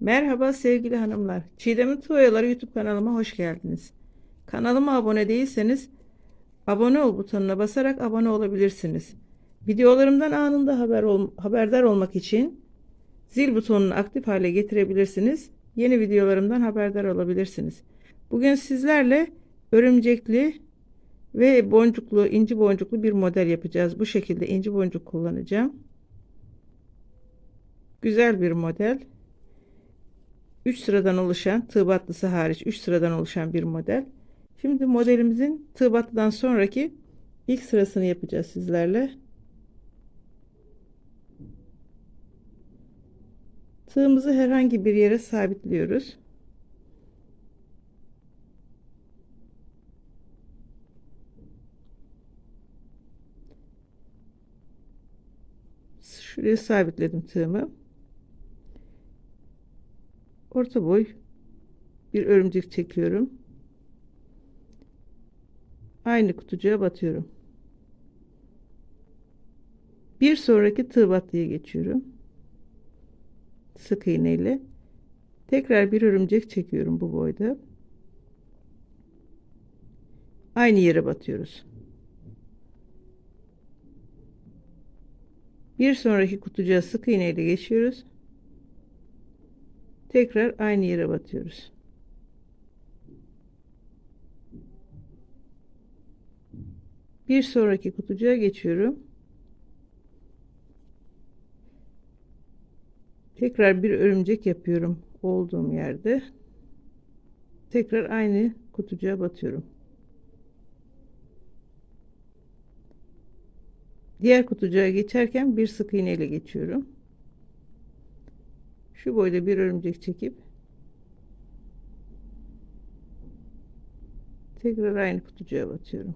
Merhaba sevgili hanımlar. Çiğdem'in Tuğyaları YouTube kanalıma hoş geldiniz. Kanalıma abone değilseniz abone ol butonuna basarak abone olabilirsiniz. Videolarımdan anında haber ol- haberdar olmak için zil butonunu aktif hale getirebilirsiniz. Yeni videolarımdan haberdar olabilirsiniz. Bugün sizlerle örümcekli ve boncuklu, inci boncuklu bir model yapacağız. Bu şekilde inci boncuk kullanacağım. Güzel bir model. 3 sıradan oluşan tığ battısı hariç 3 sıradan oluşan bir model. Şimdi modelimizin tığ sonraki ilk sırasını yapacağız sizlerle. Tığımızı herhangi bir yere sabitliyoruz. Şuraya sabitledim tığımı. Orta boy bir örümcek çekiyorum. Aynı kutucuğa batıyorum. Bir sonraki tığ battıya geçiyorum. Sık iğne ile tekrar bir örümcek çekiyorum bu boyda. Aynı yere batıyoruz. Bir sonraki kutucuğa sık iğne ile geçiyoruz. Tekrar aynı yere batıyoruz. Bir sonraki kutucuğa geçiyorum. Tekrar bir örümcek yapıyorum olduğum yerde. Tekrar aynı kutucuğa batıyorum. Diğer kutucuğa geçerken bir sık iğne ile geçiyorum. Şu boyda bir örümcek çekip tekrar aynı kutucuğa batıyorum.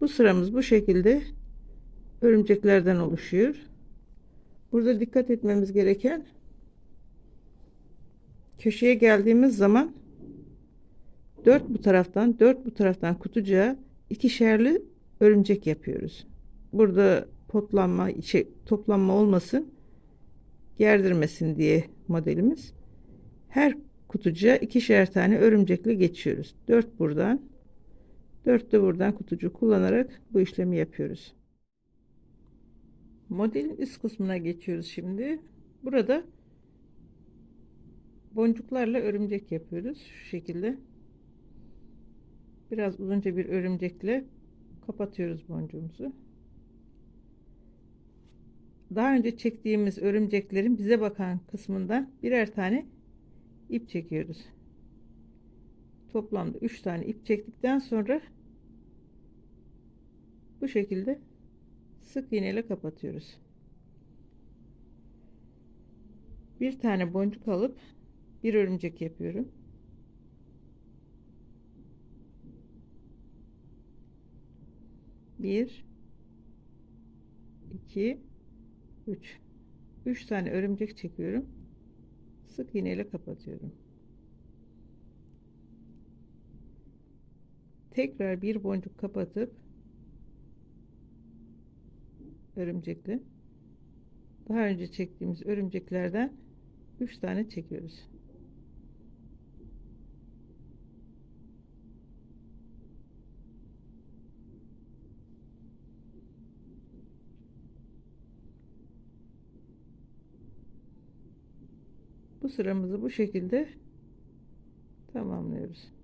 Bu sıramız bu şekilde örümceklerden oluşuyor. Burada dikkat etmemiz gereken köşeye geldiğimiz zaman dört bu taraftan dört bu taraftan kutucuğa ikişerli örümcek yapıyoruz. Burada potlanma şey, toplanma olmasın gerdirmesin diye modelimiz. Her kutucuğa ikişer tane örümcekle geçiyoruz. 4 buradan 4 de buradan kutucu kullanarak bu işlemi yapıyoruz. Modelin üst kısmına geçiyoruz şimdi. Burada boncuklarla örümcek yapıyoruz. Şu şekilde. Biraz uzunca bir örümcekle kapatıyoruz boncuğumuzu daha önce çektiğimiz örümceklerin bize bakan kısmından birer tane ip çekiyoruz. Toplamda 3 tane ip çektikten sonra bu şekilde sık iğne ile kapatıyoruz. Bir tane boncuk alıp bir örümcek yapıyorum. Bir, iki, 3 3 tane örümcek çekiyorum. Sık iğne ile kapatıyorum. Tekrar bir boncuk kapatıp örümcekle daha önce çektiğimiz örümceklerden 3 tane çekiyoruz Bu sıramızı bu şekilde tamamlıyoruz.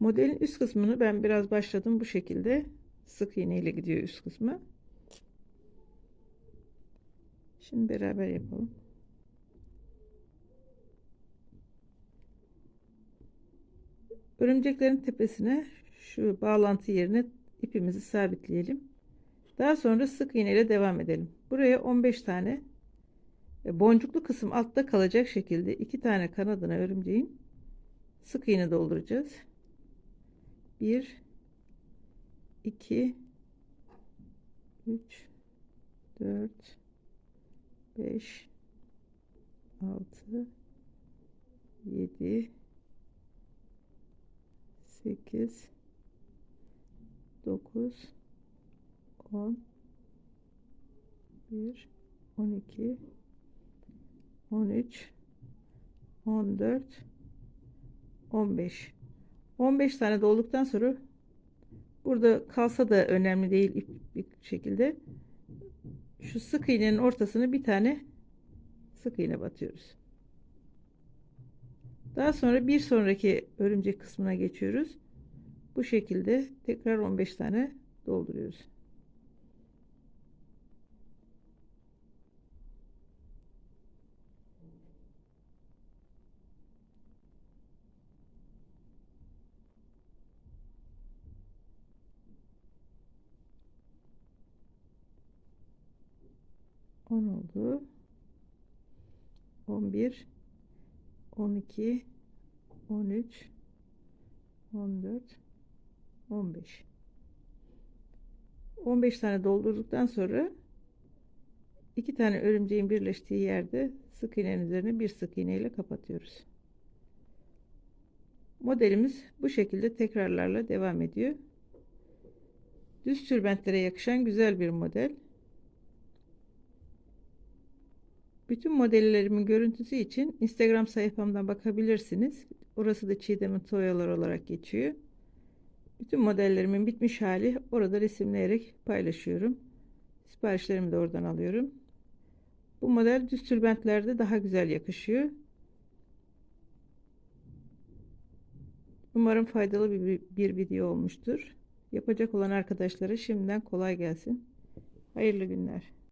Modelin üst kısmını ben biraz başladım bu şekilde. Sık iğne ile gidiyor üst kısmı. Şimdi beraber yapalım. Örümceklerin tepesine şu bağlantı yerine ipimizi sabitleyelim. Daha sonra sık iğne ile devam edelim. Buraya 15 tane ve boncuklu kısım altta kalacak şekilde iki tane kanadına örümceğin sık iğne dolduracağız. 1 2 3 4 5 6 7 8 9 10 1 12 13 14 15 15 tane dolduktan sonra burada kalsa da önemli değil ip bir şekilde şu sık iğnenin ortasına bir tane sık iğne batıyoruz. Daha sonra bir sonraki örümcek kısmına geçiyoruz. Bu şekilde tekrar 15 tane dolduruyoruz. On oldu. On bir, on iki, on üç, on dört, on beş. On beş tane doldurduktan sonra iki tane örümceğin birleştiği yerde sık iğnenin üzerine bir sık iğne ile kapatıyoruz. Modelimiz bu şekilde tekrarlarla devam ediyor. Düz tülbentlere yakışan güzel bir model. Bütün modellerimin görüntüsü için Instagram sayfamdan bakabilirsiniz. Orası da Çiğdem'in Toyalar olarak geçiyor. Bütün modellerimin bitmiş hali orada resimleyerek paylaşıyorum. Siparişlerimi de oradan alıyorum. Bu model düz tülbentlerde daha güzel yakışıyor. Umarım faydalı bir, bir video olmuştur. Yapacak olan arkadaşlara şimdiden kolay gelsin. Hayırlı günler.